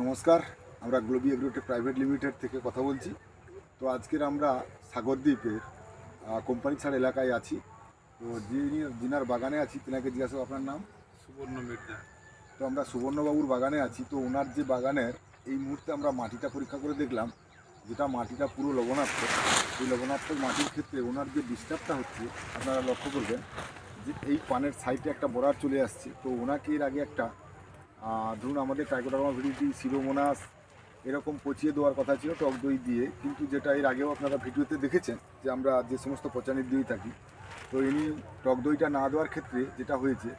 নমস্কার আমরা গ্লোবি Agrotech private limited থেকে কথা বলছি। তো আজকের আমরা সাগরদ্বীপের আহ, কোম্পানি ছাড় এলাকায় আছি। তো যিনি যিনার বাগানে আছি তেনাকে জিজ্ঞাসা আপনার নাম? সুবর্ণ মির্জা। তো আমরা সুবর্ণবাবুর বাগানে আছি। তো ওনার যে বাগানের এই মুহূর্তে আমরা মাটিটা পরীক্ষা করে দেখলাম যেটা মাটিটা পুরো লবণাক্ত। এই লবণাত্মক মাটির ক্ষেত্রে ওনার যে ডিস্টার্বটা হচ্ছে আপনারা লক্ষ্য করবেন যে এই পানের সাইডে একটা বরার চলে আসছে। তো ওনাকে এর আগে একটা ধরুন আমাদের টাইকোডারমা ভিডিটি সিরোমোনাস এরকম পচিয়ে দেওয়ার কথা ছিল, টক দই দিয়ে। কিন্তু যেটা এর আগেও আপনারা ভিডিওতে দেখেছেন যে আমরা যে সমস্ত পচানির দিয়ে থাকি, তো ইনি টক দইটা না দেওয়ার ক্ষেত্রে যেটা হয়েছে,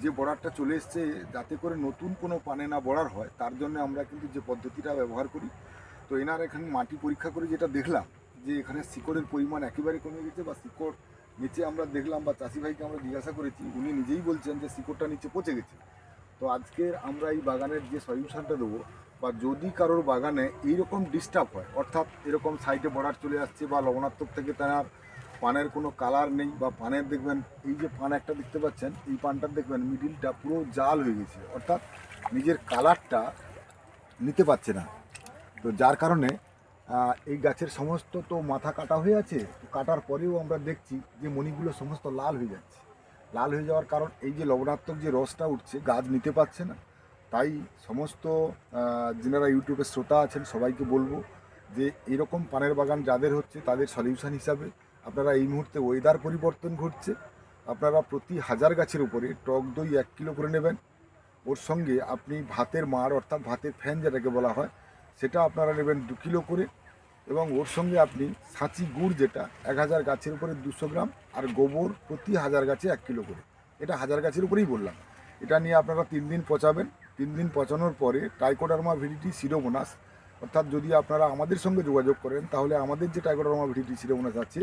যে বড়ারটা চলে এসছে, যাতে করে নতুন কোনো পানে না বড়ার হয়, তার জন্য আমরা কিন্তু যে পদ্ধতিটা ব্যবহার করি, তো এনার এখানে মাটি পরীক্ষা করে যেটা দেখলাম, যে এখানে শিকড়ের পরিমাণ একেবারে কমে গেছে বা শিকড় নিচে আমরা দেখলাম বা চাষি ভাইকে আমরা জিজ্ঞাসা করেছি, উনি নিজেই বলছেন যে শিকড়টা নিচে পচে গেছে। তো আজকের আমরা এই বাগানের যে সলিউশনটা দেবো, বা যদি কারোর বাগানে এইরকম ডিস্টার্ব হয়, অর্থাৎ এরকম সাইডে বর্ডার চলে আসছে বা লবণাত্মক থেকে তার পানের কোনো কালার নেই বা পানের দেখবেন, এই যে পান একটা দেখতে পাচ্ছেন, এই পানটার দেখবেন মিডিলটা পুরো জাল হয়ে গেছে, অর্থাৎ নিজের কালারটা নিতে পারছে না। তো যার কারণে এই গাছের সমস্ত তো মাথা কাটা হয়ে আছে কাটার পরেও আমরা দেখছি যে মণিগুলো সমস্ত লাল হয়ে যাচ্ছে। লাল হয়ে যাওয়ার কারণ এই যে লবণাত্মক যে রসটা উঠছে, গাছ নিতে পারছে না। তাই সমস্ত যারা ইউটিউবের শ্রোতা আছেন, সবাইকে বলব যে এরকম পানের বাগান যাদের হচ্ছে তাদের সলিউশন হিসাবে আপনারা এই মুহূর্তে ওয়েদার পরিবর্তন ঘটছে। আপনারা প্রতি হাজার গাছের উপরে টক দই এক কিলো করে নেবেন। ওর সঙ্গে আপনি ভাতের মার অর্থাৎ ভাতের ফ্যান যেটাকে বলা হয়, সেটা আপনারা নেবেন দু কিলো করে। এবং ওর সঙ্গে আপনি সাঁচি গুড় যেটা এক হাজার গাছের উপরে দুশো গ্রাম আর গোবর প্রতি হাজার গাছে এক কিলো করে। এটা হাজার গাছের উপরেই বললাম। এটা নিয়ে আপনারা তিন দিন পচাবেন। তিন দিন পচানোর পরে টাইকোডার্মা ভিডিটি সিরোমোনাস অর্থাৎ যদি আপনারা আমাদের সঙ্গে যোগাযোগ করেন, তাহলে আমাদের যে টাইকোডার্মা ভিডিটি সিরোমোনাস আছে,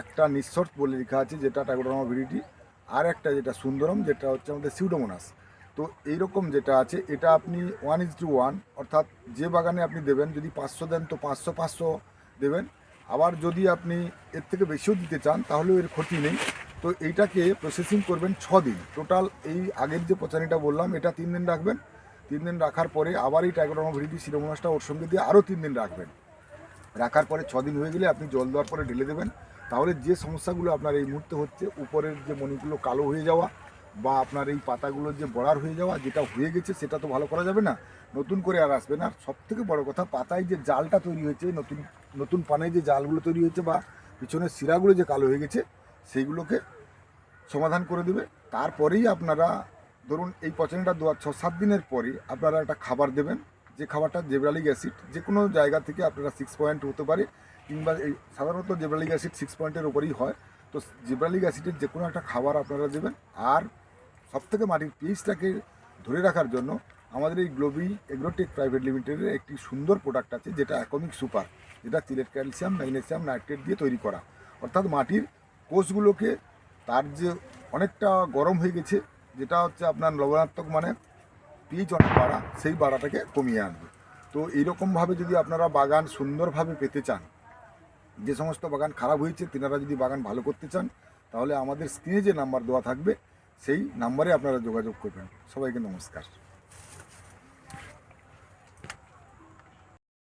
একটা নিঃশর্ত বলে লেখা আছে যেটা টাইকোডার্মা ভিডিটি আর একটা যেটা সুন্দরম, যেটা হচ্ছে আমাদের সিউডোমোনাস তো এইরকম যেটা আছে, এটা আপনি ওয়ান ইজ টু ওয়ান অর্থাৎ যে বাগানে আপনি দেবেন, যদি পাঁচশো দেন তো পাঁচশো পাঁচশো দেবেন। আবার যদি আপনি এর থেকে বেশিও দিতে চান, তাহলেও এর ক্ষতি নেই। তো এইটাকে প্রসেসিং করবেন ছ দিন। টোটাল এই আগের যে পচানিটা বললাম, এটা তিন দিন রাখবেন। তিন দিন রাখার পরে আবার এই টাইগোডার্মা ভিডিটি ওর সঙ্গে দিয়ে আরও তিন দিন রাখবেন। রাখার পরে ছ দিন হয়ে গেলে আপনি জল দেওয়ার পরে ঢেলে দেবেন। তাহলে যে সমস্যাগুলো আপনার এই মুহূর্তে হচ্ছে, উপরের যে মণিগুলো কালো হয়ে যাওয়া বা আপনার এই পাতাগুলো যে বড়ার হয়ে যাওয়া, যেটা হয়ে গেছে, সেটা তো ভালো করা যাবে না। নতুন করে আর আসবে না। সব থেকে বড় কথা, পাতায় যে জালটা তৈরি হয়েছে, নতুন নতুন পানে যে জালগুলো তৈরি হয়েছে বা পিছনের শিরাগুলো যে কালো হয়ে গেছে, সেইগুলোকে সমাধান করে দেবে। তারপরেই আপনারা ধরুন, এই পচনটা দেওয়ার ছ সাত দিনের পরে আপনারা একটা খাবার দেবেন। যে খাবারটা জেব্রালিক অ্যাসিড, যে কোনো জায়গা থেকে আপনারা সিক্স পয়েন্ট হতে পারে, কিংবা এই সাধারণত জেব্রালিক অ্যাসিড সিক্স পয়েন্টের ওপরেই হয়। তো জিব্রালিক অ্যাসিডের যে কোনো একটা খাবার আপনারা দেবেন। আর সবথেকে মাটির পিএইচটাকে ধরে রাখার জন্য আমাদের এই গ্লোবি এগ্রোটেক প্রাইভেট লিমিটেডের একটি সুন্দর প্রোডাক্ট আছে, যেটা অ্যাকমিক সুপার যেটা চিলেট ক্যালসিয়াম ম্যাগনেসিয়াম নাইট্রেট দিয়ে তৈরি করা। অর্থাৎ মাটির কোষগুলোকে তার যে অনেকটা গরম হয়ে গেছে, যেটা হচ্ছে আপনার লবণাত্মক মানে পিএইচ অনেক বাড়া, সেই বাড়াটাকে কমিয়ে আনবে। তো এইরকমভাবে যদি আপনারা বাগান সুন্দরভাবে পেতে চান, যে সমস্ত বাগান খারাপ হয়েছে, তেনারা যদি বাগান ভালো করতে চান, তাহলে আমাদের স্ক্রিনে যে নাম্বার দেওয়া থাকবে সেই নাম্বারে আপনারা যোগাযোগ করবেন। সবাইকে নমস্কার।